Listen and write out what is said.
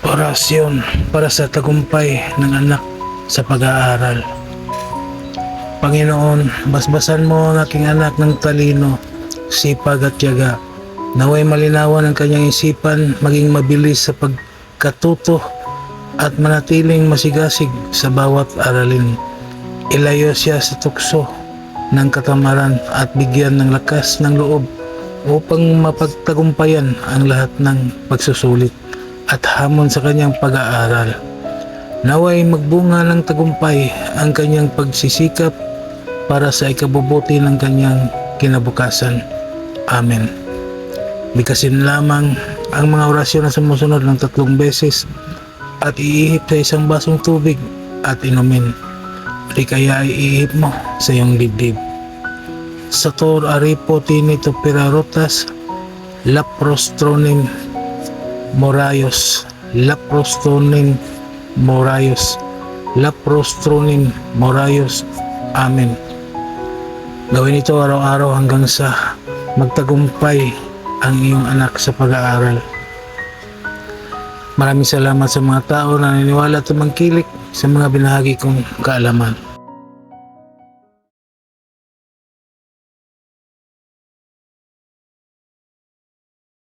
Orasyon para sa tagumpay ng anak sa pag-aaral. Panginoon, basbasan mo ang aking anak ng talino, sipag at tiyaga. Naway malinawan ang kanyang isipan, maging mabilis sa pagkatuto at manatiling masigasig sa bawat aralin. Ilayo siya sa tukso ng katamaran at bigyan ng lakas ng loob upang mapagtagumpayan ang lahat ng pagsusulit at hamon sa kanyang pag-aaral. Naway magbunga ng tagumpay ang kanyang pagsisikap para sa ikabubuti ng kanyang kinabukasan. Amen. Bigkasin lamang ang mga orasyon na sumusunod ng tatlong beses at iihip sa isang basong tubig at inumin. Di kaya iihip mo sa iyong dibdib. Sator aripo tinito pirarotas laprostronim morayos laprostronim morayos laprostronim morayos Amen. Gawin ito araw-araw hanggang sa magtagumpay ang iyong anak sa pag-aaral. Maraming salamat sa mga tao na naniniwala at tumangkilik sa mga binahagi kong kaalaman.